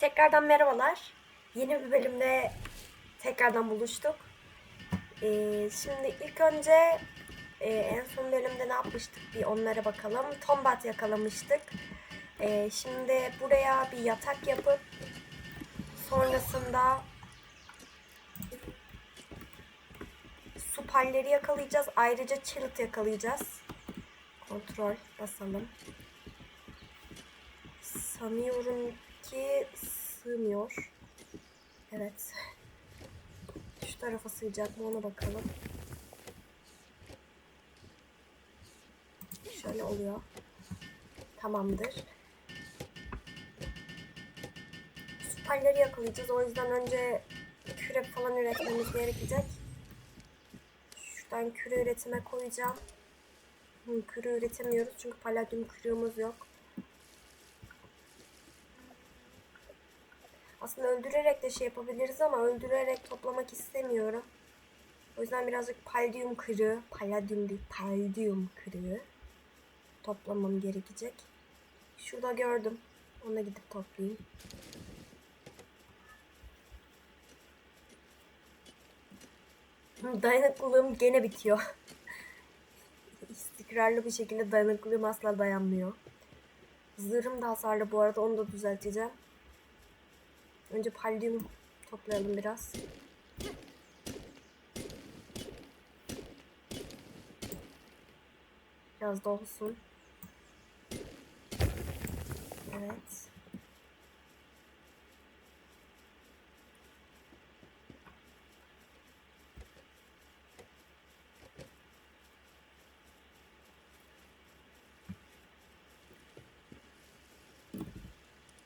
Tekrardan merhabalar. Yeni bir bölümde tekrardan buluştuk. Ee, şimdi ilk önce e, en son bölümde ne yapmıştık bir onlara bakalım. Tombat yakalamıştık. Ee, şimdi buraya bir yatak yapıp sonrasında su palleri yakalayacağız. Ayrıca çırıt yakalayacağız. Kontrol basalım. Sanıyorum ki sığmıyor. Evet. Şu tarafa sığacak mı ona bakalım. Şöyle oluyor. Tamamdır. Süperleri yakalayacağız. O yüzden önce küre falan üretmemiz gerekecek. Şuradan küre üretime koyacağım. Hı, Küre üretemiyoruz çünkü paladyum kürümüz yok. Aslında öldürerek de şey yapabiliriz ama öldürerek toplamak istemiyorum. O yüzden birazcık palladium kırığı, palladium değil, palladium kırığı toplamam gerekecek. Şurada gördüm. Ona gidip toplayayım. Dayanıklılığım gene bitiyor. İstikrarlı bir şekilde dayanıklılığım asla dayanmıyor. Zırhım da hasarlı bu arada onu da düzelteceğim. Önce palladium toplayalım biraz. Biraz da olsun. Evet.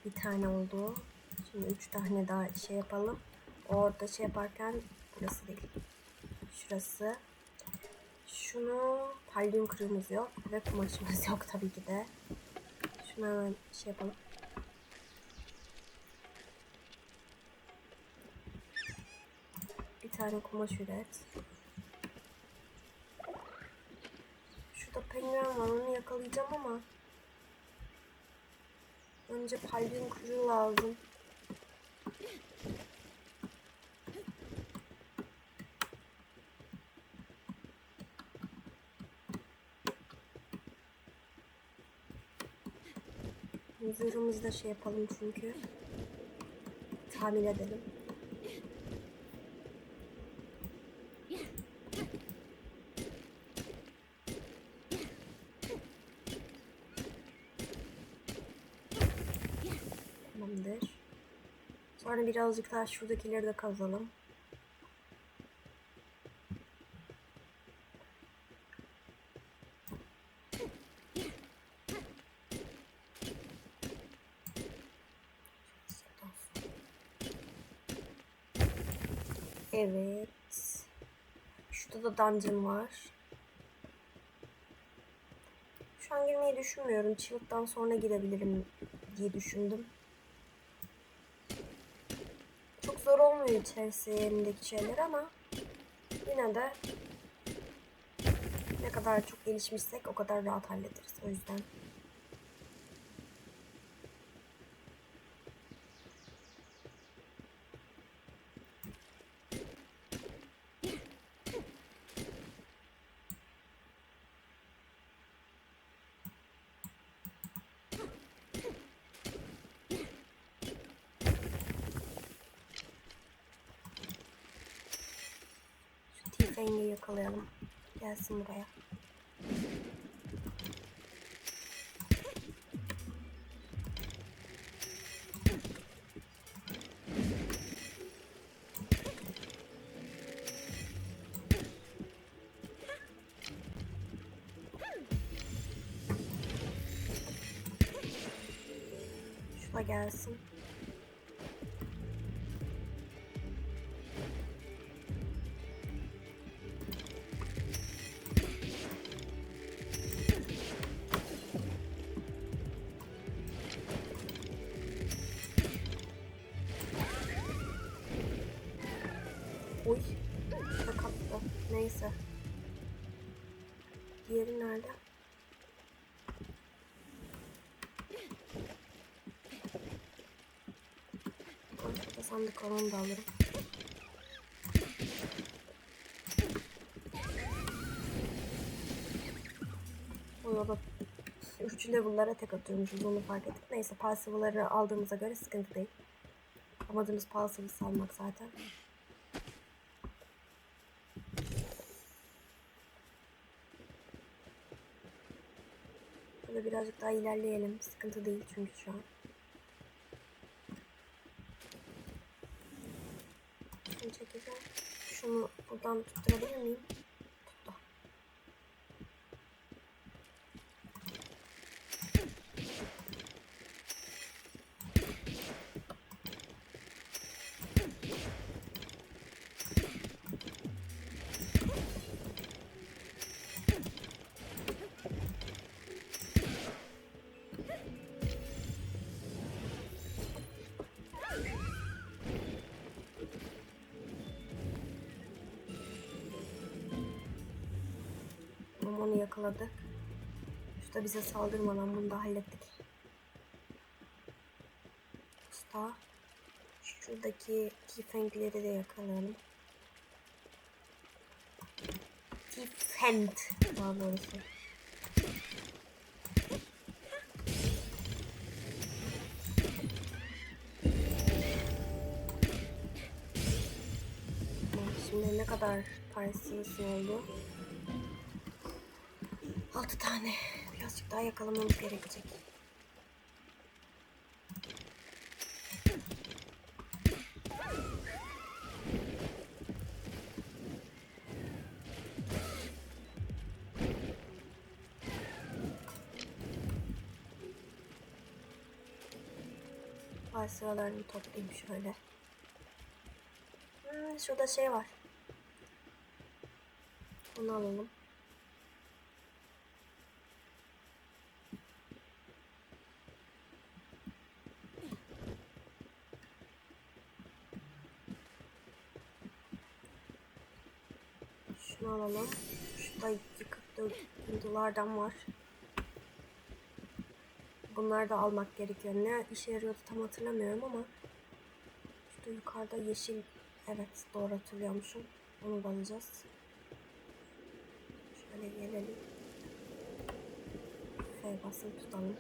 Bir tane oldu. Şimdi üç tane daha şey yapalım. Orada şey yaparken burası değil. Şurası. Şunu palladium kırığımız yok ve kumaşımız yok tabii ki de. Şunu hemen şey yapalım. Bir tane kumaş üret. Şurada penguen var onu yakalayacağım ama önce palladium kırığı lazım. Zırhımızı da şey yapalım çünkü. Tahmin edelim. Tamamdır. Sonra birazcık daha şuradakileri de kazalım. Evet. Şurada da dungeon var. Şu an girmeyi düşünmüyorum. Çığlıktan sonra girebilirim diye düşündüm. Çok zor olmuyor içerisindeki şeyler ama yine de ne kadar çok gelişmişsek o kadar rahat hallederiz. O yüzden Tifane'i yakalayalım. Gelsin buraya. Şuna gelsin. Sandık onu da alırım. Yola 3 level'lara tek atıyormuşuz onu fark ettik. Neyse pasifleri aldığımıza göre sıkıntı değil. Amacımız pasifi salmak zaten. Şöyle birazcık daha ilerleyelim. Sıkıntı değil çünkü şu an. 当这个证明. Şu da bize saldırmadan bunu da hallettik. Usta. Şuradaki Tifengleri de yakalayalım. Tifend daha doğrusu. Şimdi ne kadar parasız oldu? 6 tane. Birazcık daha yakalamamız gerekecek. Ay sıralarını toplayayım şöyle. Hmm, şurada şey var. Onu alalım. Şunu alalım. Şurada yıkık döküntülerden var. Bunları da almak gerekiyor. Ne işe yarıyordu tam hatırlamıyorum ama şurada yukarıda yeşil evet doğru hatırlıyormuşum. Onu da alacağız. Şöyle gelelim. F basıp tutalım.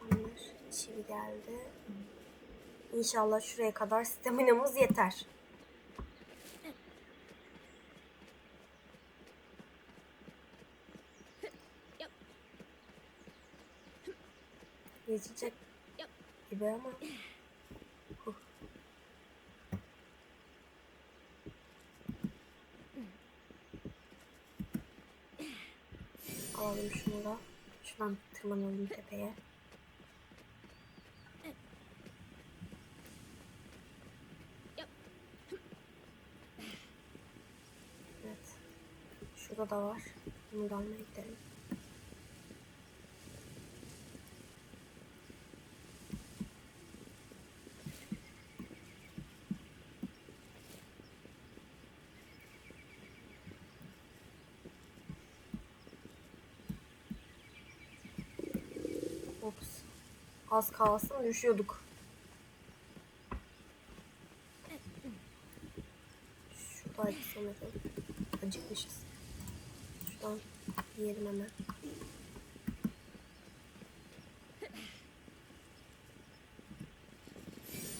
Tamamdır. Çivi geldi. İnşallah şuraya kadar staminamız yeter. Geçecek gibi ama. Huh. Alalım şunu da. Şuradan tırmanalım tepeye. Evet. Şurada da var. Bunu da almaya gidelim. Az kalsın düşüyorduk. Şuradaydı sanırım. Acıkmışız. Şuradan yiyelim hemen.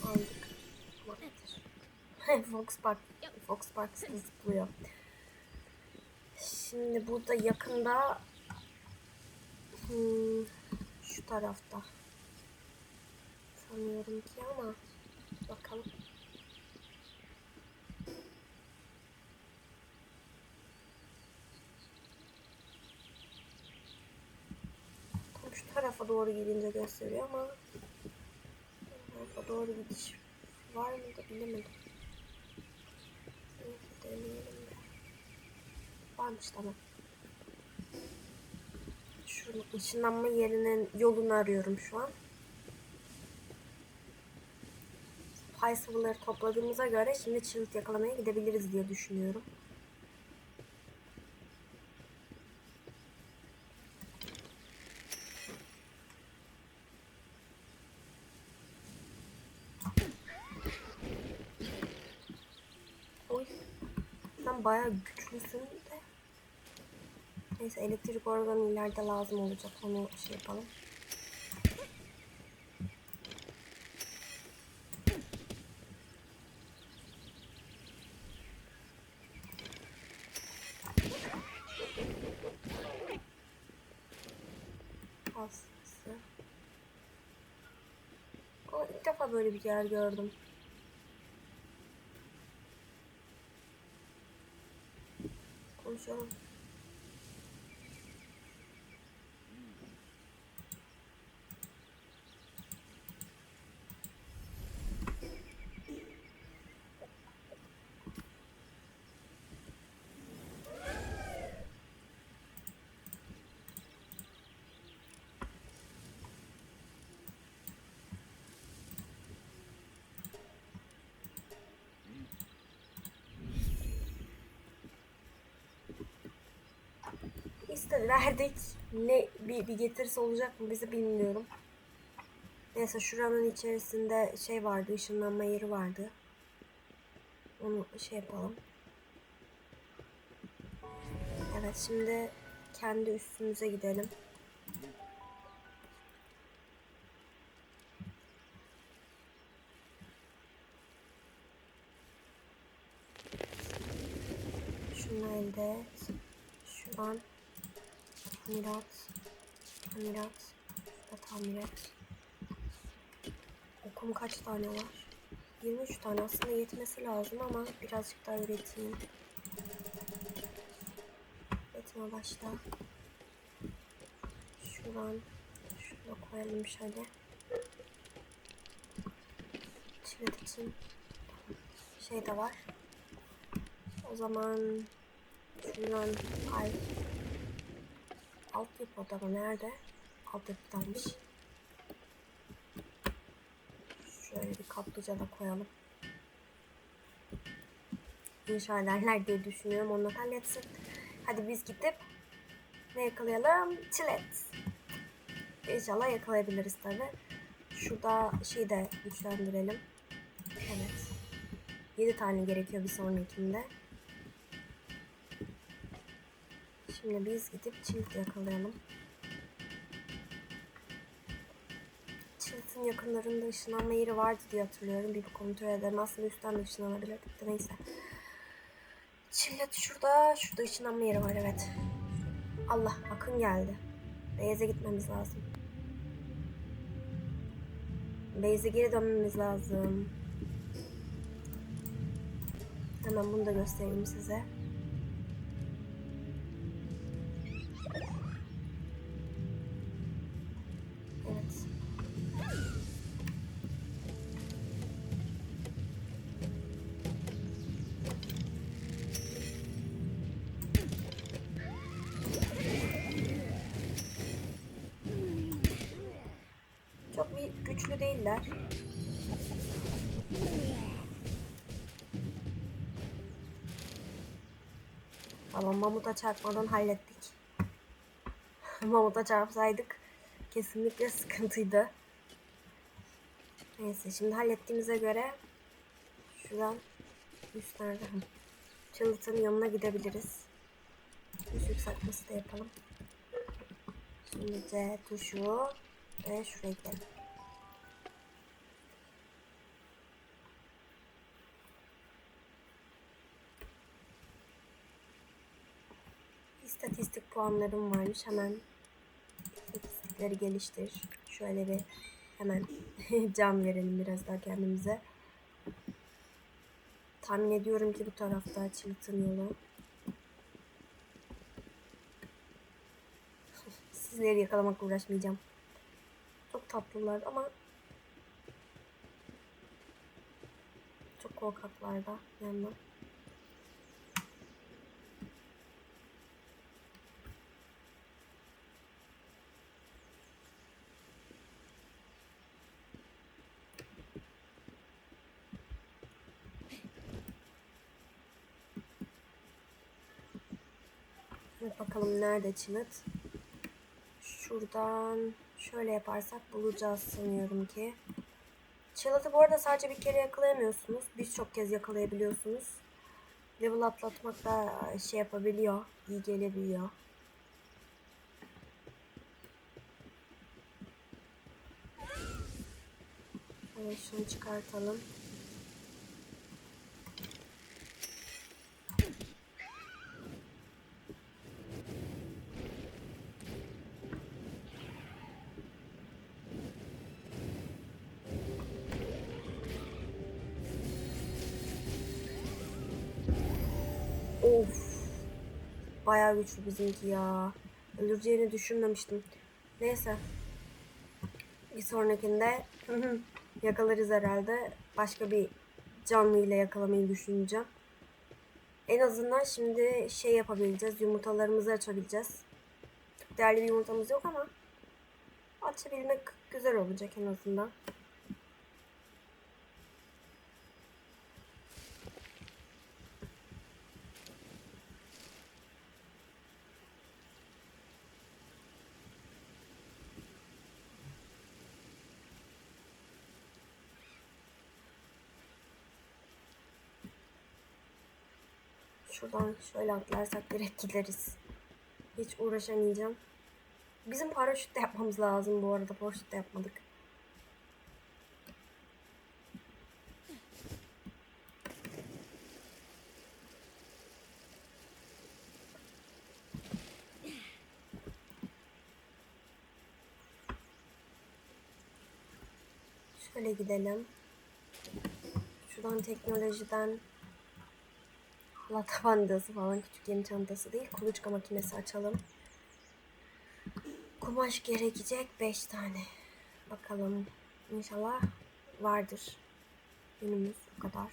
Aldık. Fox Park. Fox Park zıplıyor. Şimdi burada yakında hmm, şu tarafta sanıyorum ki ama bakalım. Tam şu tarafa doğru gidince gösteriyor ama tarafa doğru gidiş var mı da bilemedim. Deneyelim de. Varmış tamam. Şunun ışınlanma yerinin yolunu arıyorum şu an. ay sıvıları topladığımıza göre şimdi çığlık yakalamaya gidebiliriz diye düşünüyorum. Oy. Sen bayağı güçlüsün de. Neyse elektrik organı ileride lazım olacak. Onu şey yapalım. Defa böyle bir yer gördüm. Konuşalım. İşte verdik. Ne bir, bir getirisi olacak mı bize bilmiyorum. Neyse şuranın içerisinde şey vardı, ışınlanma yeri vardı. Onu şey yapalım. Evet şimdi kendi üstümüze gidelim. Şunu elde et. Şuradan Tamirat. Tamirat. Şurada tamirat. Okum kaç tane var? 23 tane aslında yetmesi lazım ama birazcık daha üreteyim. Üretime başla. Şuradan şurada koyalım şöyle. Çilet için şey de var. O zaman şuradan ay alt yapı odama nerede? Alt yapıdaymış. Şöyle bir kaplıca da koyalım. İnşa ederler diye düşünüyorum. Onu halletsin. Hadi biz gidip ne yakalayalım? Çilet. İnşallah yakalayabiliriz tabi. Şurada şeyi de güçlendirelim. Evet. 7 tane gerekiyor bir sonrakinde. Şimdi biz gidip çift yakalayalım. Çilt'in yakınlarında ışınlanma yeri vardı diye hatırlıyorum. Bir kontrol edelim. Aslında üstten de ışınlanabilirdik de neyse. Çillet şurada. Şurada ışınlanma yeri var evet. Allah akın geldi. Beyaz'a gitmemiz lazım. Beyaz'a geri dönmemiz lazım. Hemen bunu da göstereyim size. Mamuta çarpmadan hallettik. mamuta çarpsaydık kesinlikle sıkıntıydı. Neyse şimdi hallettiğimize göre şuradan üst nerede? Çalıtın yanına gidebiliriz. Üst yükseltmesi de yapalım. Şimdi C tuşu ve şuraya gidelim. İstatistik puanlarım varmış. Hemen istatistikleri geliştir. Şöyle bir hemen can verelim biraz daha kendimize. Tahmin ediyorum ki bu tarafta Çıltın yolu. Sizleri yakalamakla uğraşmayacağım. Çok tatlılar ama çok korkaklar da yandan. Bakalım nerede Çınıt. Şuradan şöyle yaparsak bulacağız sanıyorum ki. Çınıt'ı bu arada sadece bir kere yakalayamıyorsunuz. Birçok kez yakalayabiliyorsunuz. level atlatmak da şey yapabiliyor. iyi gelebiliyor. Evet şunu çıkartalım. Bayağı güçlü bizimki ya. Öldüreceğini düşünmemiştim. Neyse. Bir sonrakinde yakalarız herhalde. Başka bir canlı ile yakalamayı düşüneceğim. En azından şimdi şey yapabileceğiz. Yumurtalarımızı açabileceğiz. Değerli bir yumurtamız yok ama açabilmek güzel olacak en azından. Şuradan şöyle atlarsak direkt gideriz. Hiç uğraşamayacağım. Bizim paraşüt de yapmamız lazım bu arada. Paraşüt de yapmadık. Şöyle gidelim. Şuradan teknolojiden Hala tabancası falan küçük yeni çantası değil. Kuluçka makinesi açalım. Kumaş gerekecek 5 tane. Bakalım. İnşallah vardır. Günümüz bu kadar.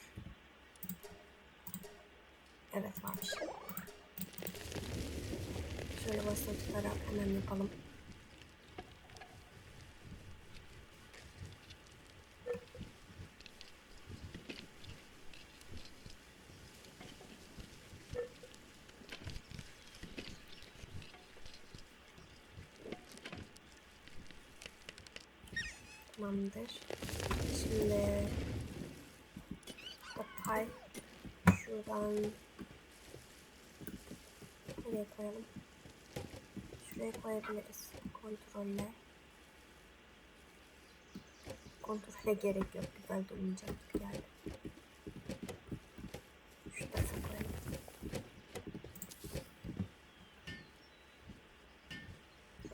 Evet varmış. Şöyle basılı tutarak hemen yapalım. Tamamdır. Şimdi pay şuradan nereye koyalım? Şuraya koyabiliriz. Kontrolle. Kontrole gerek yok. Güzel durmayacak gibi geldi. Şu tarafa koyalım.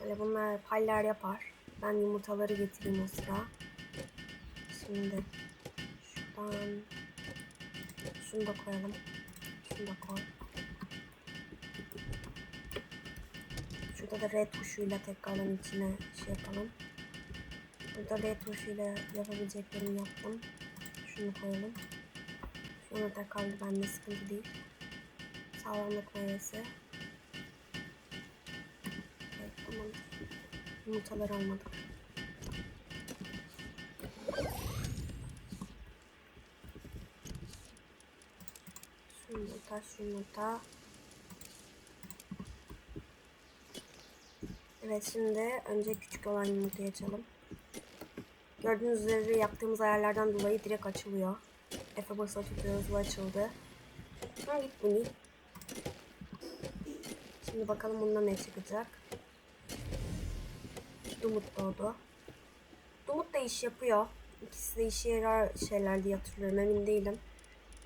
Böyle bunlar paller yapar. Ben yumurtaları getireyim o sıra. Şimdi şuradan şunu da koyalım. Şunu da koy. Şurada da R tuşuyla tekrardan içine şey yapalım. Burada R tuşuyla yapabileceklerimi yaptım. Şunu koyalım. Şunu da kaldı bende sıkıntı değil. Sağlamlık mayası. Yumurtalar almadık. Şu yumurta, yumurta. Evet şimdi önce küçük olan yumurtayı açalım. Gördüğünüz üzere yaptığımız ayarlardan dolayı direkt açılıyor. Efe basılı tutuyoruz bu açıldı. Ha git bunu. Şimdi bakalım bunda ne çıkacak. Dumut doğdu. Dumut da iş yapıyor. İkisi de işe yarar şeyler diye hatırlıyorum. Emin değilim.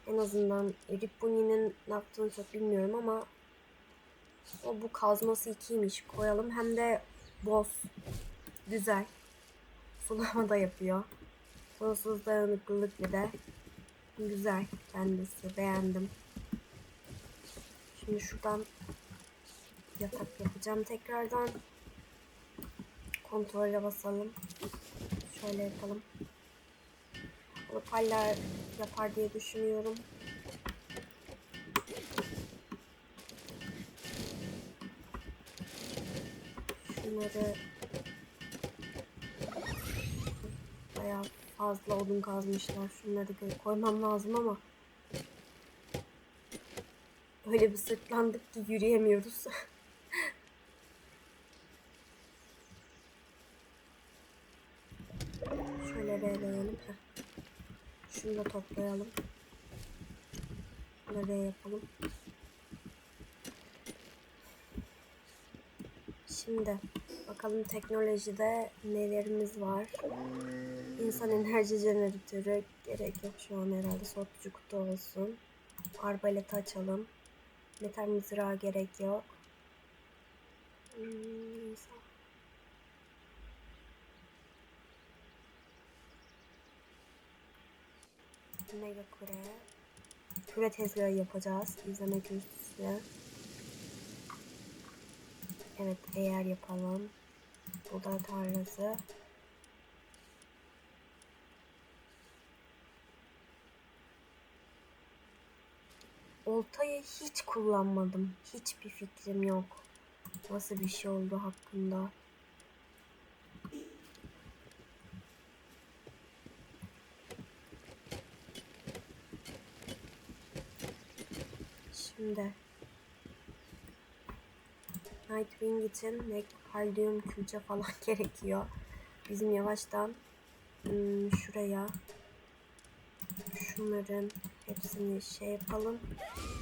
En azından Ripuni'nin ne yaptığını çok bilmiyorum ama o bu kazması ikiymiş. Koyalım. Hem de boz. Güzel. Sulama da yapıyor. Sonsuz dayanıklılık bir de. Güzel kendisi. Beğendim. Şimdi şuradan yatak yapacağım tekrardan. Kontrole basalım. Şöyle yapalım. Bunu paller yapar diye düşünüyorum. Şunları bayağı fazla odun kazmışlar. Şunları da koymam lazım ama öyle bir sırtlandık ki yürüyemiyoruz. Şöyle releyelim. Şunu da toplayalım. Nereye yapalım? Şimdi bakalım teknolojide nelerimiz var. İnsan enerji jeneratörü gerek yok şu an herhalde soğutucu kutu olsun. Arbaleti açalım. Metal mızrağı gerek yok. Hmm, Mega kure. Küre tezgahı yapacağız. İzleme kürsüsü. Evet eğer yapalım. Buğday tarlası. Oltayı hiç kullanmadım. Hiçbir fikrim yok. Nasıl bir şey oldu hakkında. Şimdi Nightwing için Magnesium külçe falan gerekiyor. Bizim yavaştan hmm, şuraya şunların hepsini şey yapalım.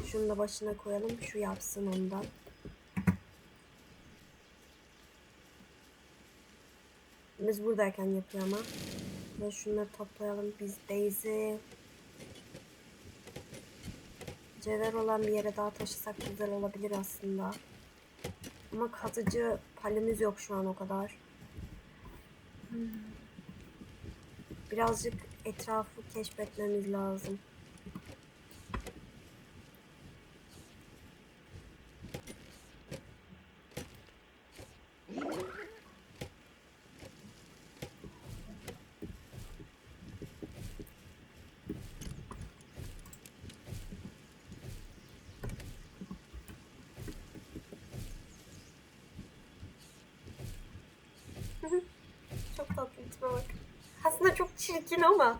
Şunu da başına koyalım. Şu yapsın ondan. Biz buradayken yapıyor ama. Ve şunları toplayalım. Biz Daisy cevher olan bir yere daha taşısak güzel olabilir aslında. Ama katıcı palimiz yok şu an o kadar. Hmm. Birazcık etrafı keşfetmemiz lazım. Çok tatlı tipe bak. Aslında çok çirkin ama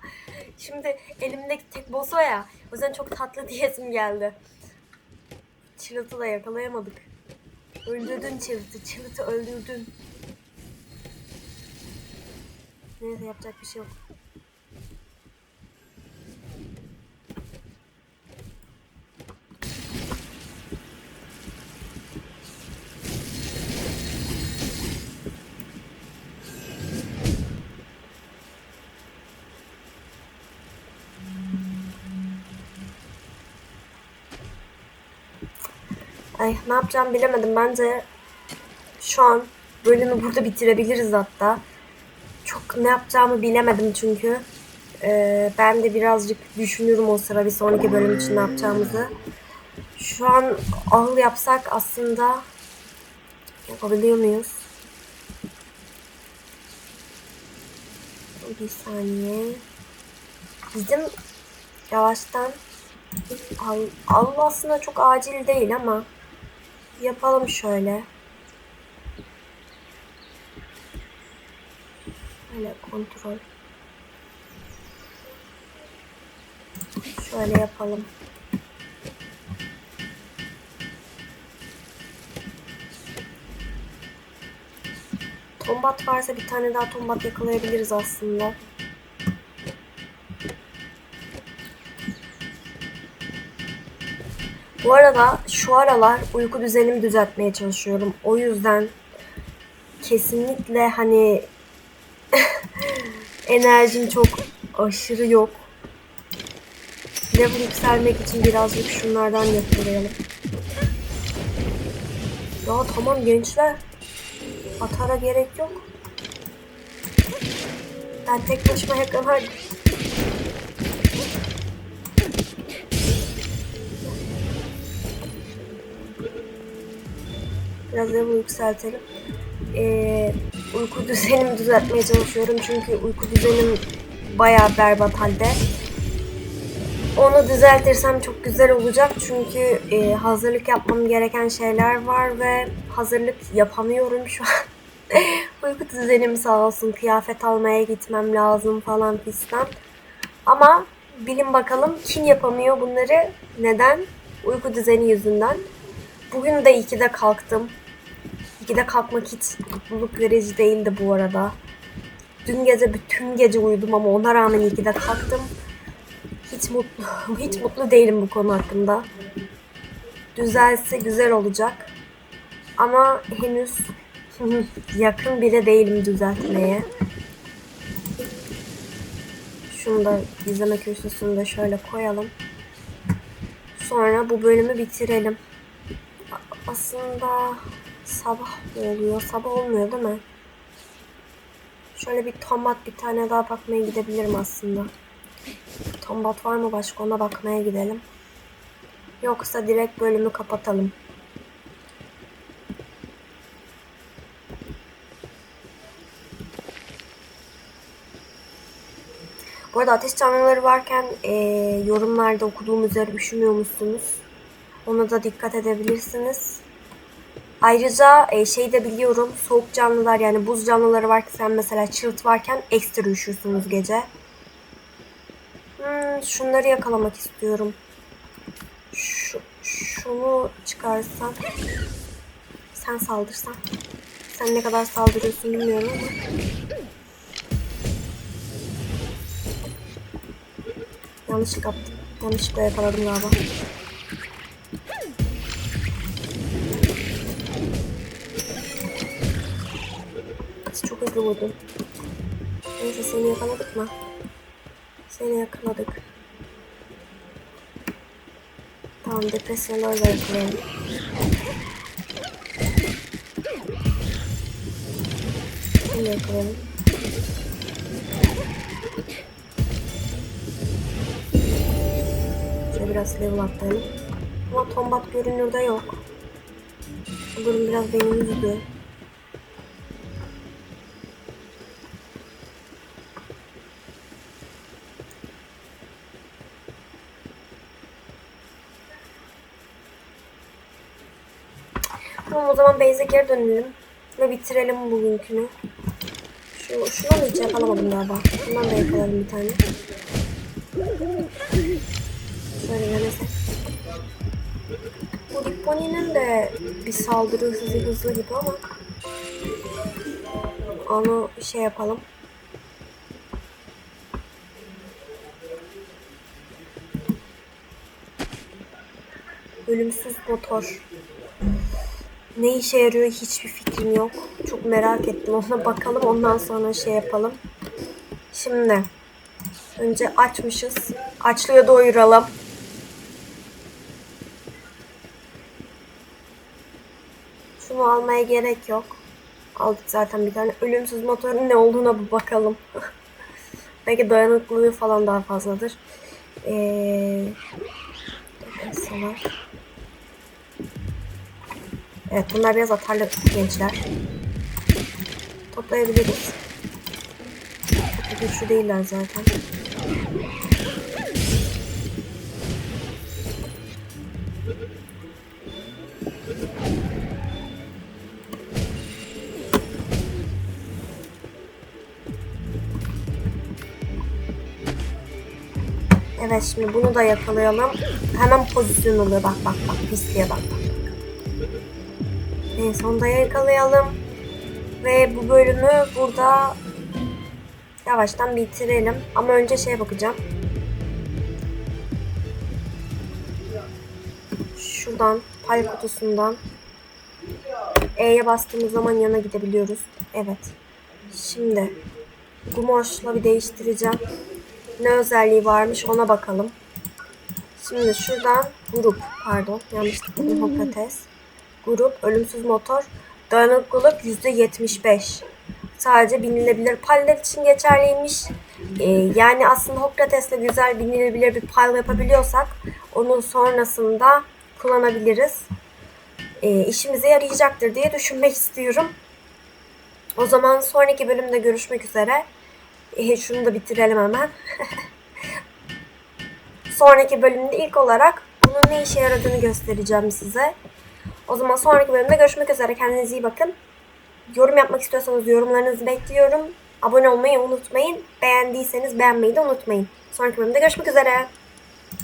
şimdi elimdeki tek bozo ya. O yüzden çok tatlı diyesim geldi. Çırıltı da yakalayamadık. Öldürdün çırıltı. Çırıltı öldürdün. Neyse yapacak bir şey yok. Ay ne yapacağım bilemedim. Bence şu an bölümü burada bitirebiliriz hatta. Çok ne yapacağımı bilemedim çünkü. Ee, ben de birazcık düşünürüm o sıra bir sonraki bölüm için ne yapacağımızı. Şu an ahıl yapsak aslında yapabiliyor muyuz? Bir saniye. Bizim yavaştan Allah aslında çok acil değil ama yapalım şöyle. Böyle kontrol. Şöyle yapalım. Tombat varsa bir tane daha tombat yakalayabiliriz aslında. Bu arada şu aralar uyku düzenimi düzeltmeye çalışıyorum. O yüzden kesinlikle hani enerjim çok aşırı yok. Level yükselmek için birazcık şunlardan yakalayalım. Ya tamam gençler. Atara gerek yok. Ben tek başıma yakalardım. Level yükseltelim. Ee, uyku düzenimi düzeltmeye çalışıyorum. Çünkü uyku düzenim bayağı berbat halde. Onu düzeltirsem çok güzel olacak. Çünkü e, hazırlık yapmam gereken şeyler var ve hazırlık yapamıyorum şu an. uyku düzenim sağ olsun. Kıyafet almaya gitmem lazım falan fistan. Ama bilin bakalım kim yapamıyor bunları? Neden? Uyku düzeni yüzünden. Bugün de 2'de kalktım. 2'de kalkmak hiç mutluluk verici değildi bu arada. Dün gece bütün gece uyudum ama ona rağmen 2'de kalktım. hiç mutlu hiç mutlu değilim bu konu hakkında. Düzelse güzel olacak. Ama henüz yakın bile değilim düzeltmeye. Şunu da izleme köşesini de şöyle koyalım. Sonra bu bölümü bitirelim. Aslında sabah oluyor? Sabah olmuyor değil mi? Şöyle bir tombat bir tane daha bakmaya gidebilirim aslında. Tombat var mı başka ona bakmaya gidelim. Yoksa direkt bölümü kapatalım. Bu arada ateş canlıları varken eee, yorumlarda okuduğum üzere üşümüyor musunuz? Ona da dikkat edebilirsiniz. Ayrıca şey de biliyorum soğuk canlılar yani buz canlıları varken mesela çırt varken ekstra üşürsünüz gece. Hmm, şunları yakalamak istiyorum. Şu, şunu çıkarsan. Sen saldırsan. Sen ne kadar saldırıyorsun bilmiyorum ama. Yanlışlık yaptım. Yanlışlıkla yakaladım galiba. Hızlı vurdun. Neyse seni yakaladık mı? Seni yakaladık. Tamam depresyonları da yakalayalım. Seni de yakalayalım. Şöyle biraz level atlayalım. Ama tombat görünürde yok. Bu durum biraz beni üzdü. Tamam o zaman base'e geri dönelim. Ve bitirelim bugünkünü. Şu, şunu da hiç yakalamadım galiba. Bundan da yakalayalım bir tane. Şöyle denesek. Bu Dipponi'nin de bir saldırı hızı hızlı gibi ama onu şey yapalım. Ölümsüz motor. Ne işe yarıyor hiçbir fikrim yok. Çok merak ettim. Ona bakalım ondan sonra şey yapalım. Şimdi önce açmışız. Açlığı doyuralım. Şunu almaya gerek yok. Aldık zaten bir tane. Ölümsüz motorun ne olduğuna bir bakalım. Belki dayanıklılığı falan daha fazladır. Ee, var. Evet bunlar biraz atarlı gençler. Toplayabiliriz. Çok güçlü değiller zaten. Evet şimdi bunu da yakalayalım. Hemen pozisyon oluyor. Bak bak bak pisliğe bak bak. Neyse onu da yakalayalım. Ve bu bölümü burada yavaştan bitirelim. Ama önce şeye bakacağım. Şuradan pay kutusundan E'ye bastığımız zaman yana gidebiliyoruz. Evet. Şimdi Gumoş'la bir değiştireceğim. Ne özelliği varmış ona bakalım. Şimdi şuradan grup pardon yanlış dedim Hokrates. Grup ölümsüz motor dayanıklılık %75. Sadece binilebilir paller için geçerliymiş. Ee, yani aslında Hokrates'le güzel binilebilir bir pal yapabiliyorsak onun sonrasında kullanabiliriz. Ee, işimize yarayacaktır diye düşünmek istiyorum. O zaman sonraki bölümde görüşmek üzere. E, şunu da bitirelim hemen. sonraki bölümde ilk olarak bunun ne işe yaradığını göstereceğim size. O zaman sonraki bölümde görüşmek üzere. Kendinize iyi bakın. Yorum yapmak istiyorsanız yorumlarınızı bekliyorum. Abone olmayı unutmayın. Beğendiyseniz beğenmeyi de unutmayın. Sonraki bölümde görüşmek üzere.